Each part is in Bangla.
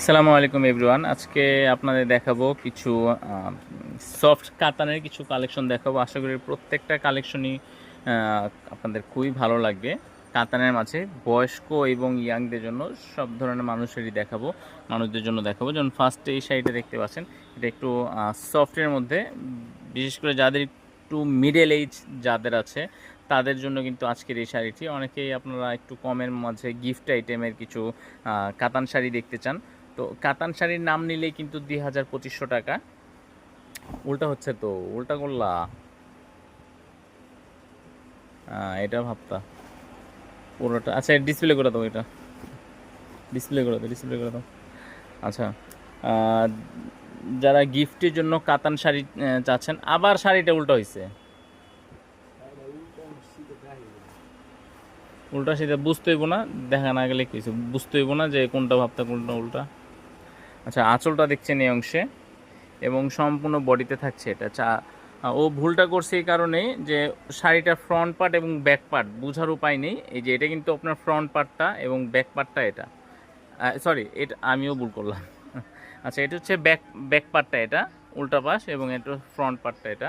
আসসালামু আলাইকুম এভরিওয়ান। আজকে আপনাদের দেখাবো কিছু সফট কাতানের কিছু কালেকশন দেখাবো। আশা করি প্রত্যেকটা কালেকশনই আপনাদের খুবই ভালো লাগবে। কাতানের মাঝে বয়স্ক এবং ইয়াংদের জন্য সব ধরনের মানুষেরই দেখাবো, মানুষদের জন্য দেখাবো। যেমন ফার্স্টে এই শাড়িটা দেখতে পাচ্ছেন, এটা একটু সফটের মধ্যে, বিশেষ করে যাদের একটু মিডল এইজ যাদের আছে, তাদের জন্য কিন্তু আজকের এই শাড়িটি। অনেকেই আপনারা একটু কমের মাঝে গিফট আইটেমের কিছু কাতান শাড়ি দেখতে চান। তো কাতান শাড়ির নাম নিলেই কিন্তু দুই হাজার পঁচিশশো টাকা। উল্টা হচ্ছে তো, উল্টা করলা। এটা ভাবতা। পুরোটা আচ্ছা ডিসপ্লে করে দাও এটা। ডিসপ্লে করে দাও ডিসপ্লে করে দাও। আচ্ছা যারা গিফটের জন্য কাতান শাড়ি চাচ্ছেন, আবার শাড়িটা উল্টো হয়েছে উল্টা সেটা বুঝতে হইব না, দেখা না গেলে কিছু বুঝতে হইব না যে কোনটা ভাবতা, কোনটা উল্টা। আচ্ছা আঁচলটা দেখছেন এই অংশে এবং সম্পূর্ণ বডিতে থাকছে এটা। চা ও ভুলটা করছে এই কারণে যে শাড়িটার ফ্রন্ট পার্ট এবং ব্যাক পার্ট বোঝার উপায় নেই। এই যে এটা কিন্তু আপনার ফ্রন্ট পার্টটা এবং ব্যাক পার্টটা এটা। সরি এটা আমিও ভুল করলাম। আচ্ছা এটা হচ্ছে ব্যাক ব্যাক পার্টটা এটা, উল্টা পাশ এবং এটা ফ্রন্ট পার্টটা এটা।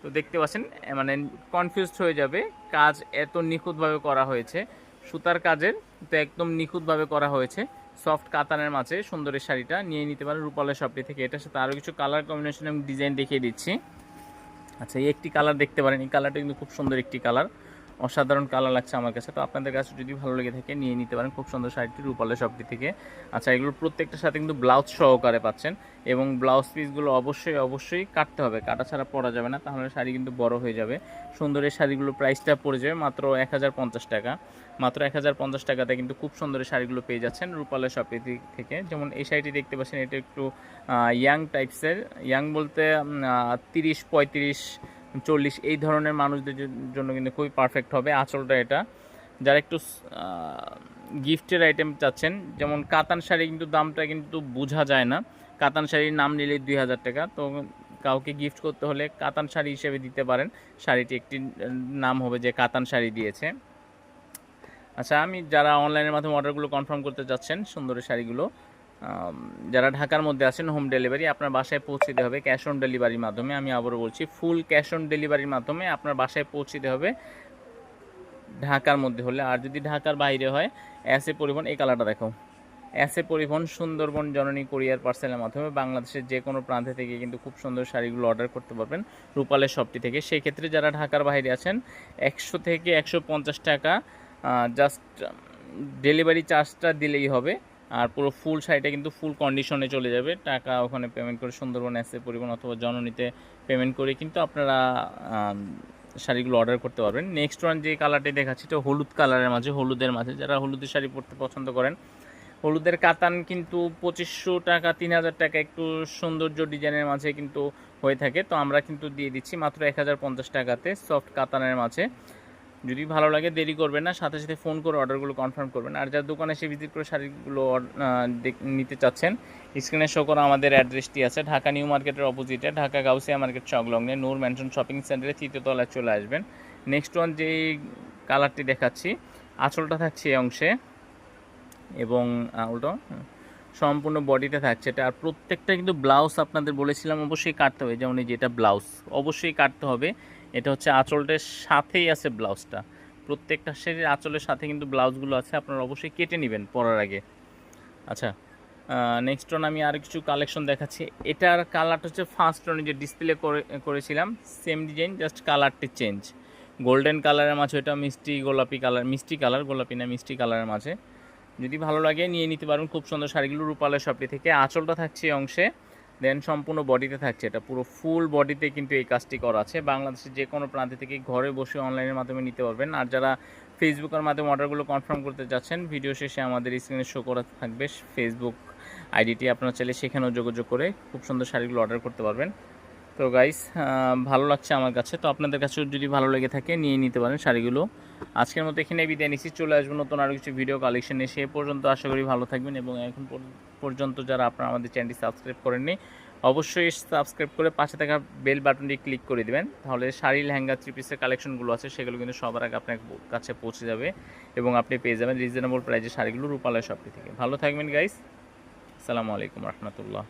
তো দেখতে পাচ্ছেন মানে কনফিউজড হয়ে যাবে, কাজ এত নিখুঁতভাবে করা হয়েছে, সুতার কাজের তো একদম নিখুঁতভাবে করা হয়েছে। সফট কাতানের মাঝে সুন্দরের শাড়িটা নিয়ে নিতে পারেন রূপালের শপটি থেকে। এটার সাথে আরও কিছু কালার কম্বিনেশন এবং ডিজাইন দেখিয়ে দিচ্ছি। আচ্ছা এই একটি কালার দেখতে পারেন। এই কালারটা কিন্তু খুব সুন্দর একটি কালার অসাধারণ কালার লাগছে আমার কাছে। তো আপনাদের কাছে যদি ভালো লেগে থাকে, নিয়ে নিতে পারেন খুব সুন্দর শাড়িটি রূপালের শপটি থেকে। আচ্ছা এগুলোর প্রত্যেকটার সাথে কিন্তু ব্লাউজ সহকারে পাচ্ছেন এবং ব্লাউজ পিসগুলো অবশ্যই অবশ্যই কাটতে হবে। কাটা ছাড়া পরা যাবে না, তাহলে শাড়ি কিন্তু বড় হয়ে যাবে। সুন্দর এই শাড়িগুলোর প্রাইসটা পড়ে যাবে মাত্র এক হাজার পঞ্চাশ টাকা। মাত্র এক হাজার পঞ্চাশ টাকাতে কিন্তু খুব সুন্দর শাড়িগুলো পেয়ে যাচ্ছেন রূপালের শপে থেকে। যেমন এই শাড়িটি দেখতে পাচ্ছেন, এটা একটু ইয়াং টাইপসের ইয়াং বলতে তিরিশ, পঁয়ত্রিশ চল্লিশ, এই ধরনের মানুষদের জন্য কিন্তু খুবই পারফেক্ট হবে। আঁচলটা এটা। যারা একটু গিফটের আইটেম চাচ্ছেন, যেমন কাতান শাড়ি কিন্তু দামটা কিন্তু বোঝা যায় না। কাতান শাড়ির নাম নিলে দুই হাজার টাকা। তো কাউকে গিফট করতে হলে কাতান শাড়ি হিসেবে দিতে পারেন। শাড়িটি একটি নাম হবে যে কাতান শাড়ি দিয়েছে। আচ্ছা আমি যারা অনলাইনের মাধ্যমে অর্ডারগুলো কনফার্ম করতে যাচ্ছেন সুন্দরের শাড়িগুলো যারা ঢাকার মধ্যে আছেন হোম ডেলিভারি আপনার বাসায় পৌঁছে দিতে হবে ক্যাশ অন ডেলিভারির মাধ্যমে। আমি আবারও বলছি ফুল ক্যাশ অন ডেলিভারির মাধ্যমে আপনার বাসায় পৌঁছে দিতে হবে ঢাকার মধ্যে হলে। আর যদি ঢাকার বাইরে হয় এসএ পরিবহন, এই কালারটা দেখো। এসএ পরিবহন, সুন্দরবন জননী কোরিয়ার পার্সেলের মাধ্যমে বাংলাদেশের যে কোনো প্রান্তে থেকে কিন্তু খুব সুন্দর শাড়িগুলো অর্ডার করতে পারবেন রূপালের শপটি থেকে। সেই ক্ষেত্রে যারা ঢাকার বাইরে আছেন, একশো থেকে একশো পঞ্চাশ টাকা জাস্ট ডেলিভারি চার্জটা দিলেই হবে। আর পুরো ফুল শাড়িটা কিন্তু ফুল কন্ডিশনে চলে যাবে। টাকা ওখানে পেমেন্ট করে সুন্দরবন এসে পরিবহন অথবা জননীতে পেমেন্ট করে কিন্তু আপনারা শাড়িগুলো অর্ডার করতে পারবেন। নেক্সট ওয়ান যে কালারটি দেখাচ্ছি এটা হলুদ কালারের মাঝে, হলুদের মাঝে। যারা হলুদের শাড়ি পরতে পছন্দ করেন, হলুদের কাতান কিন্তু পঁচিশশো টাকা, তিন হাজার টাকা একটু সৌন্দর্য ডিজাইনের মাঝে কিন্তু হয়ে থাকে। তো আমরা কিন্তু দিয়ে দিচ্ছি মাত্র এক হাজার পঞ্চাশ টাকাতে সফট কাতানের মাঝে। যদি ভালো লাগে, দেরি করবেন না। সাথে সাথে ফোন করে অর্ডারগুলো কনফার্ম করবেন। আর যার দোকানে এসে ভিজিট করে শাড়িগুলো নিতে চাচ্ছেন, স্ক্রিনে শো করা আমাদের অ্যাড্রেসটি আছে। ঢাকা নিউ মার্কেটের অপোজিটে ঢাকা গাউসিয়া মার্কেট সংলগ্নে নূর ম্যানশন শপিং সেন্টারে তৃতীয় তলায় চলে আসবেন। নেক্সট ওয়ান যে কালারটি দেখাচ্ছি, আঁচলটা থাকছে এই অংশে এবং উল্টো সম্পূর্ণ বডিতে থাকছে এটা। আর প্রত্যেকটা কিন্তু ব্লাউজ আপনাদের বলেছিলাম, অবশ্যই কাটতে হবে। যেমন এই যে এটা ব্লাউজ অবশ্যই কাটতে হবে। এটা হচ্ছে আঁচলটার সাথেই আছে ব্লাউজটা। প্রত্যেকটা শাড়ির আঁচলের সাথে কিন্তু ব্লাউজগুলো আছে, আপনারা অবশ্যই কেটে নেবেন পরার আগে। আচ্ছা নেক্সট ওয়ান আমি আর কিছু কালেকশন দেখাচ্ছি। এটার কালারটা হচ্ছে ফার্স্ট ওয়ান যে ডিসপ্লে করে, করেছিলাম সেম ডিজাইন জাস্ট কালারটি চেঞ্জ গোল্ডেন কালারের মাঝে এটা মিষ্টি গোলাপি কালার মিষ্টি কালার গোলাপি না, মিষ্টি কালারের মাঝে। যদি ভালো লাগে, নিয়ে নিতে পারুন। খুব সুন্দর শাড়িগুলো রূপালের শপটি থেকে। আঁচলটা থাকছে এই অংশে। দেন সম্পূর্ণ বডিতে থাকছে এটা। পুরো ফুল বডিতে কিন্তু এই কাজটি করা আছে। বাংলাদেশের যে কোনো প্রান্তে থেকে ঘরে বসে অনলাইনের মাধ্যমে নিতে পারবেন। আর যারা ফেসবুকের মাধ্যমে অর্ডারগুলো কনফার্ম করতে যাচ্ছেন ভিডিও শেষে আমাদের স্ক্রিনে শো করা থাকবে। ফেসবুক আইডিটি আপনারা চাইলে সেখানেও যোগাযোগ করে খুব সুন্দর শাড়িগুলো অর্ডার করতে পারবেন। তো গাইস ভালো লাগছে আমার কাছে। তো আপনাদের কাছেও যদি ভালো লেগে থাকে, নিয়ে নিতে পারেন শাড়িগুলো। আজকের মতো এখানে বিদায় নিচ্ছি। চলে আসব নতুন আরও কিছু ভিডিও কালেকশন এসে পর্যন্ত আশা করি ভালো থাকবেন এবং এখন পর- পর্যন্ত যারা আপনারা আমাদের চ্যানেলটি সাবস্ক্রাইব করেননি, অবশ্যই সাবস্ক্রাইব করে পাশে থাকা বেল বাটনটি ক্লিক করে দেবেন। তাহলে শাড়ি, লেহেঙ্গা থ্রি পিসের কালেকশনগুলো আছে, সেগুলো কিন্তু সবার আগে আপনার কাছে পৌঁছে যাবে এবং আপনি পেয়ে যাবেন রিজনেবল প্রাইজে শাড়িগুলো রূপালয় শপটি থেকে। ভালো থাকবেন গাইস আসসালামু আলাইকুম রহমতুল্লাহ।